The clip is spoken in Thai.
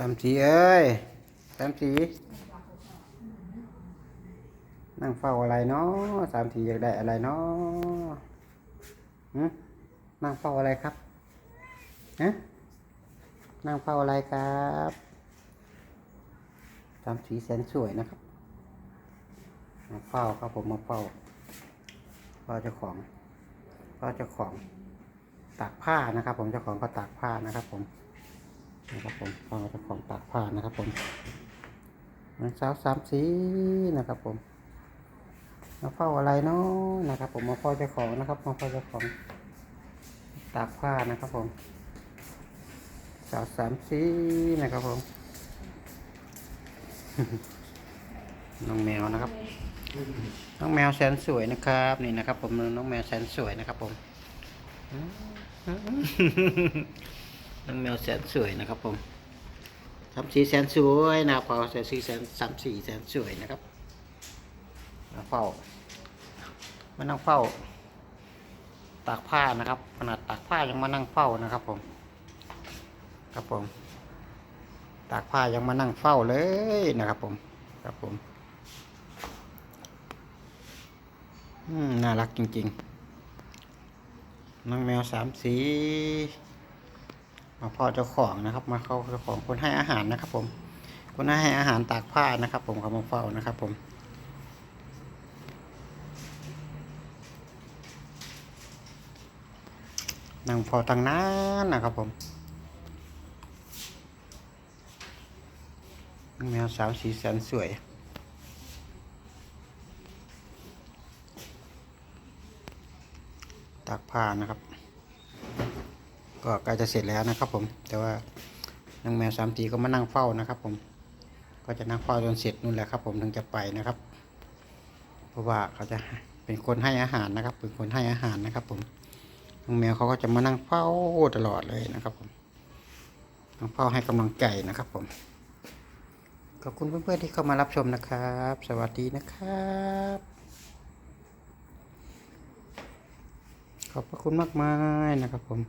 สามสีเอ้ยสามสีนั่งเฝ้าอะไรเนาะสามสีอยากได้อะไรเนาะนั่งเฝ้าอะไรครับฮะนั่งเฝ้าอะไรครับสามสีแสนสวยนะครับมาเฝ้าครับผมมาเฝ้าเฝ้าเจ้าของเฝ้าเจ้าของตากผ้านะครับ ผมเจ้าของก็ตากผ้านะครับ ผม นะครับผมฟังเจ้าของตากผ้านะครับผมมันสาวสามสีนะครับผมมาเฝ้าอะไรเนาะนะครับ ผมมาเฝ้าเจ้าของนะครับมาเฝ้าเจ้าของตากผ้านะครับผมสาวสามสีนะครับผมน้องแมวนะครับ น้องแมวแสนสวยนะครับ นี่นะครับ ผมน้องแมวแสนสวยนะครับ ผม น้องแมวแสนสวยนะครับผมสามสีแสนสวยนะครับพอแสนสีแสนสามสี่แสนสวยนะครับมาเฝ้ามานั่งเฝ้าตากผ้านะครับขนาดตากผ้ายังมานั่งเฝ้านะครับผม ครับผม ตากผ้ายังมานั่งเฝ้าเลยนะครับผม ครับผมน่ารักจริงๆน้องแมวสามสี มาพ่อเจ้าของนะครับ มาเข้าเจ้าของคนให้อาหารนะครับ ผม คนให้อาหารตากผ้านะครับ ผมเขามาเฝ้านะครับ ผมนั่งพอทางนั้นนะครับ ผมแมวสามสีแสนสวยตากผ้านะครับ ก็ใกล้จะเสร็จแล้วนะครับ ผม แต่ว่านางแมวสามตีก็มานั่งเฝ้านะครับ ผม ก็จะนั่งเฝ้าจนเสร็จนู่นแหละครับ ผมถึงจะไปนะครับ เพราะว่าเขาจะเป็นคนให้อาหารนะครับ เป็นคนให้อาหารนะครับ ผมนางแมวเขาก็จะมานั่งเฝ้าตลอดเลยนะครับ ผมนั่งเฝ้าให้กำลังใจนะครับ ผมขอบคุณเพื่อนๆที่เข้ามารับชมนะครับ สวัสดีนะครับขอบพระคุณมากมายนะครับผม